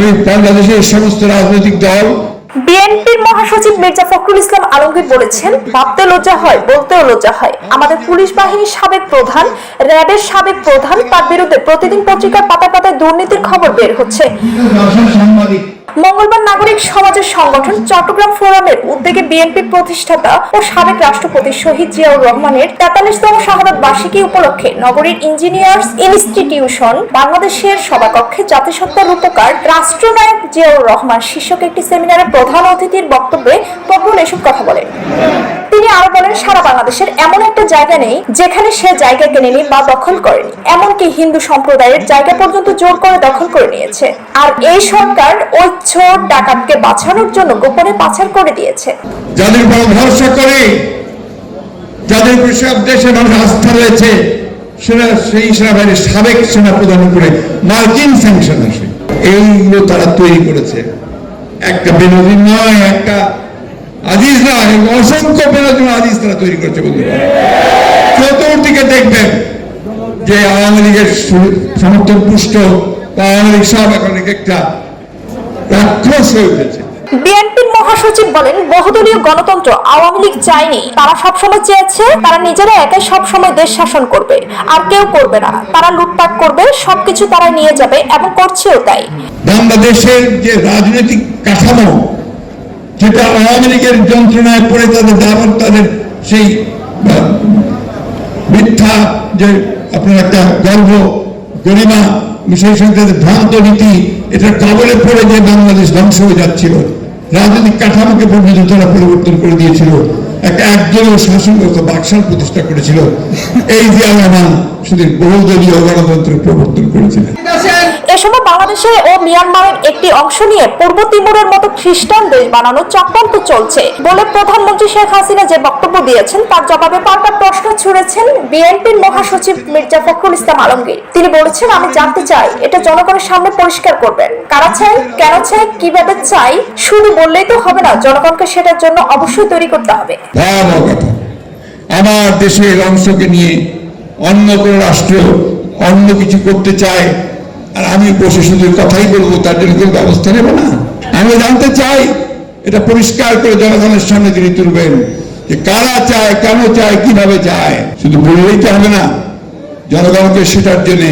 আমি বাংলাদেশের সমস্ত রাজনৈতিক দল বিএনপির মহাসচিব মির্জা ফখরুল ইসলাম আলমগীর বলেছেন ভাবতে লজ্জা হয় বলতেও লজ্জা হয়। আমাদের পুলিশ বাহিনীর সাবেক প্রধান র্যাবের সাবেক প্রধান তার বিরুদ্ধে প্রতিদিন পত্রিকার পাতায় পাতায় দুর্নীতির খবর বের হচ্ছে। মঙ্গলবার নাগরিক সমাজের সংগঠন চট্টগ্রাম ফোরামের উদ্যোগে বিএনপি প্রতিষ্ঠাতা ও সাবেক রাষ্ট্রপতি শহীদ জিয়াউর রহমানের তেতাল্লিশতম শাহাদ বার্ষিকী উপলক্ষে নগরীর ইঞ্জিনিয়ার্স ইনস্টিটিউশন বাংলাদেশের সভাকক্ষে জাতিসত্তার রূপকার রাষ্ট্রনায়ক জিয়াউর রহমান শীর্ষক একটি সেমিনারে প্রধান অতিথির বক্তব্যে প্রবল এসব কথা বলেন। তিনি আরও বলেন, সারা বাংলাদেশের এমন একটা জায়গা নেই যেখানে সে জায়গা কিনেনি বা দখল করেনি। এমনকি হিন্দু সম্প্রদায়ের জায়গা পর্যন্ত জোর করে দখল করে নিয়েছে। আর এই সরকার ওই চোর ডাকাতকে বাঁচানোর জন্য গোপনে পাচার করে দিয়েছে। যাদের উপর ভরসা করে, যাদের সব দেশের মানুষ আস্থা রয়েছে সেনা সেই সেনাবাহিনীর সাবেক সেনাপ্রধান উপরে মার্কিন স্যাংশন আসে। এইগুলো তারা তৈরি করেছে। একটা বেনজির নয়, একটা অসংখ্য তারা তৈরি করেছে বন্ধুরা। চতুর্দিকে দেখবেন যে আওয়ামী লীগের সমর্থন পুষ্ট বা আওয়ামী লীগ সব এখন একটা রাক্ষস হয়ে উঠেছে। বিএনপির মহাসচিব বলেন বহুদলীয় গণতন্ত্র আওয়ামী লীগ চায়নি। তারা সবসময় চেয়েছে তারা নিজেরা একাই সবসময় দেশ শাসন করবে। আর কেউ করবে না। তারা লুটপাট করবে সবকিছু তারা নিয়ে যাবে এবং করছেও তাই। বাংলাদেশের যে রাজনৈতিক কাঠামো যেটা আওয়ামী লীগের যন্ত্রণায় পড়ে তাদের দাবন তাদের সেই মিথ্যা যে আপনার একটা গর্ব, গরিমা, সেই সঙ্গে ভ্রান্ত নীতি এটার কবলে পড়ে যে বাংলাদেশ ধ্বংস হয়ে যাচ্ছিল। রাজনৈতিক কাঠামোকে পর্যন্ত তারা পরিবর্তন করে দিয়েছিল। একটা একদলীয় শাসন ব্যবস্থা বাকশাল প্রতিষ্ঠা করেছিল। এই জিয়া রহমান শুধু বহুদলীয় গণতন্ত্রের প্রবর্তন করেছিলেন। সময় বাংলাদেশে ও মিয়ানমারের একটি অংশ নিয়ে পূর্ব তিমুরের মতো খ্রিস্টান দেশ বানানোর চক্রান্ত চলছে বলে প্রধানমন্ত্রী শেখ হাসিনা যে বক্তব্য দিয়েছেন, তার জবাবে পাল্টা প্রশ্ন ছুড়েছেন বিএনপির মহাসচিব মির্জা ফখরুল ইসলাম আলমগীর। তিনি বলেছেন, আমি জানতে চাই, এটা জনগণের সামনে পরিষ্কার করবেন। কারা চাই, কেন চাই, কীভাবে চাই শুধু বললেই তো হবে না। জনগণকে সেটার জন্য অবশ্যই তৈরি করতে হবে। আমার দেশের অংশকে নিয়ে অন্য কোন রাষ্ট্র অন্য কিছু করতে চায় আর আমি বসে শুধু কথাই বলব, তার জন্য কোনো ব্যবস্থা নেব না। আমি জানতে চাই, এটা পরিষ্কার করে জনগণের সামনে তিনি তুলবেন যে কারা চায়, কেন চায়, কীভাবে চায়। শুধু বললেই তো হবে না, জনগণকে সেটার জন্য